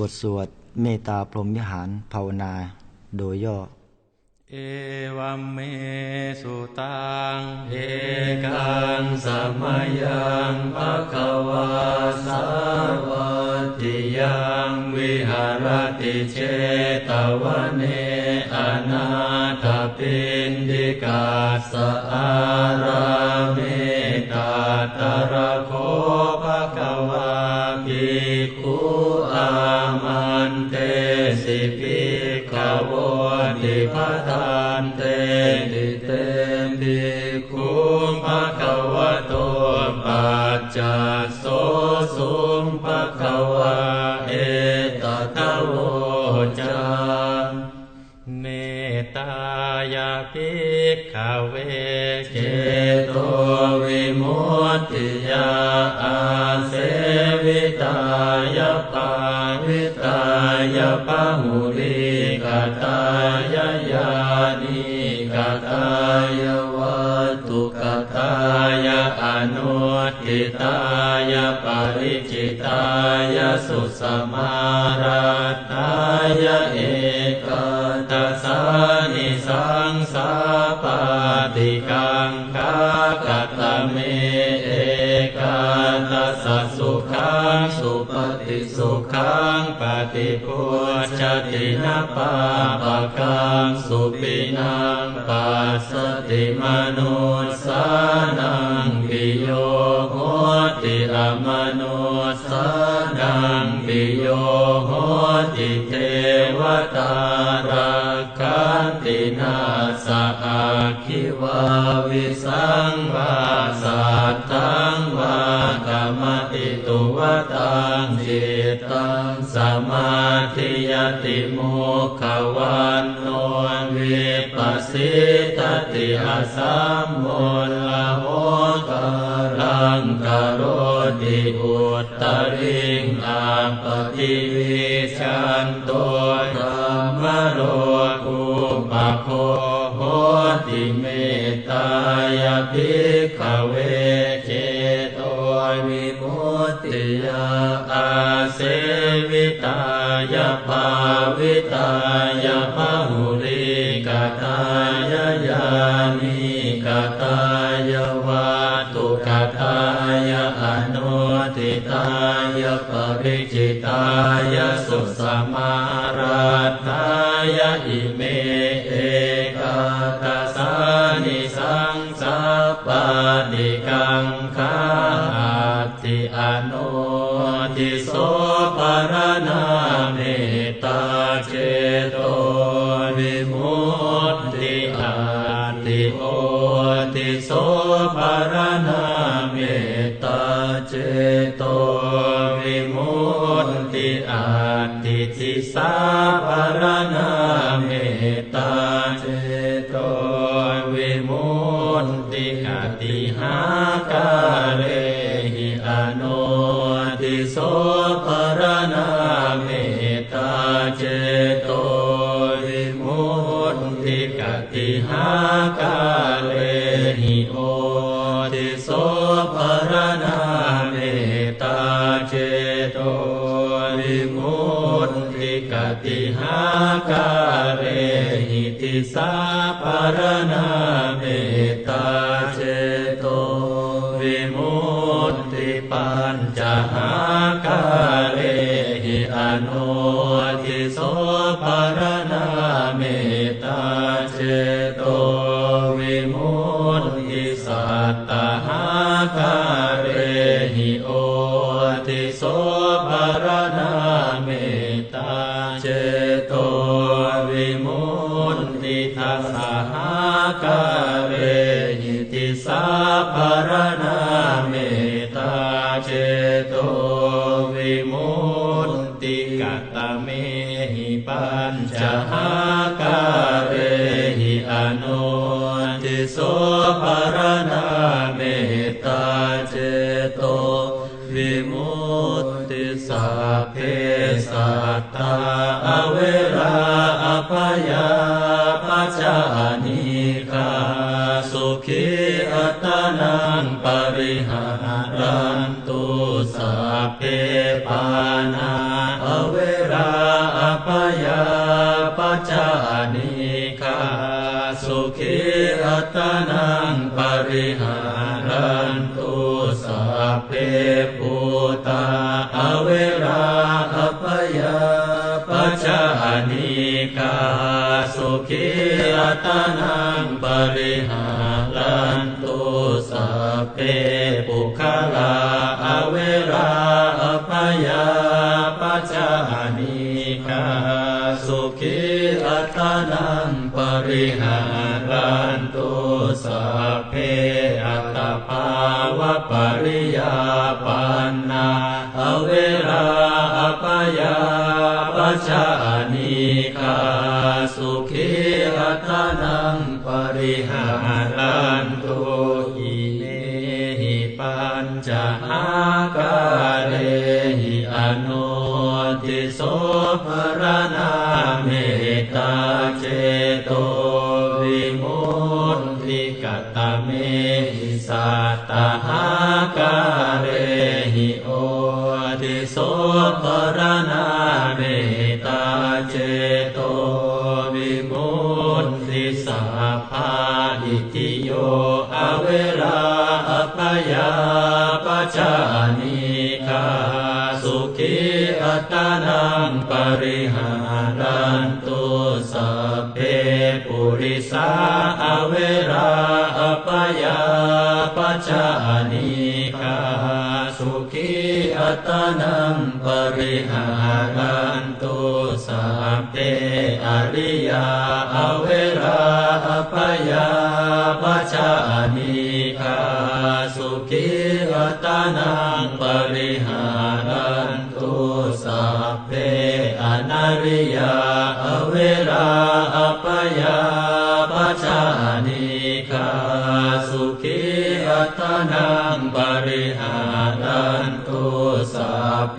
บทสวดเมตตาพรหมวิหารภาวนา โดยย่อ เอวัมเมสุตัง เอกังสมยังภะคะวาสาวติยังวิหารติเชตวเนอนาถปินดิกาสอารา จจโสสุงภะคะวะเอตตะโวจาเมตตายาภิกขเวเจโตวิมุตติยาอาเสวิตายาปาวิตายาปะมุริกตายายานิกตายาวัตุกตายาอนุ ทิตายาปริจิตายาสุสมาราตายาเอกตัสานิสังสาปาติกังกากตเม ปฏิพุชตินาปาปะกังสุปินังปัสสติมนุสานังปิโยโหติอมนุสานังปิโยโหติเทวตาราคันตินาสะอาคิวาวิสังวาสัตตังวากรรมติตุวตังจิตตังส มาธิยติโมขวันโนวิปัสสิตติอาสัมโมลโหกาลังกโรติอุตตริงอาปฏิวิชันโตธรรมโรกุปะโคโหติเมตายาภิกขเวเจโตวิมุตติยา เสวิตายาภาวิตายาภาหุริกตายายานิกตายาวาตุกตายาอนุทิตายาปริจิตายาสุสมาราตายาอิเมเอกาตัสานิสังสาปาดิกังคาติอนุ ทิโสปารนาเมตตาเจโตวิมุตติอาติโอติโสปารนาเมตตาเจโตวิมุตติอาติทิสาปารนาเมตตาเจโตวิมุตติกติหากาเรหิอโนติโส ปารนาเมตตาเจโตวิมุตติกติหากาเรหิโอติโสปรนาเมตตาเจโตวิมุตติกติหากาเรหิติสาปรนาเมตตาเจโตวิมุตติปัญจหา เจโตวิมุตติสัตตหากาเรหิโอติโสปารนาเมตตาเจโตวิมุตติทัสสะหากาเรหิติสาปารนา ญจหากาเรหิอนุติโสปารนาเมตตาเจโตวิมุตติสัพเพสัตตาอเวราอภยาปัจจานิกาสุขีอัตนังปริหารันตุสัพเพปานาอเวรา ตนังปริหารันตุสัพเพปุตาอเวราอภยาปัจจานิกาสุขีอัตนังปริหารันตุสัพเพปุคลาอเวราอภยาปัจจานิกาสุขีอัตนังปริหา ปริยาปันนาอเวราอปยาปัจานิกาสุขีอัตนังปริหารันตุอิเมหิปัญจา ตเมหิสัตตหากาเรหิโอติโสภรณาเมตาเจโตวิมุตติสัพพาอิติโยอเวราอภยาปัจจานิกาสุขีอัตนังปริ ปุริสาอเวราอภยาปัจจานิกาสุขีอัตนังปริหารันตุสัพเพอริยาอเวราอภยาปัจจานิกาสุขีอัตนังปริหารันตุสัพเพอนาริยาอเวรา ยาปัจจานิกาสุขีอัตนังปริหารันตุสัพเพ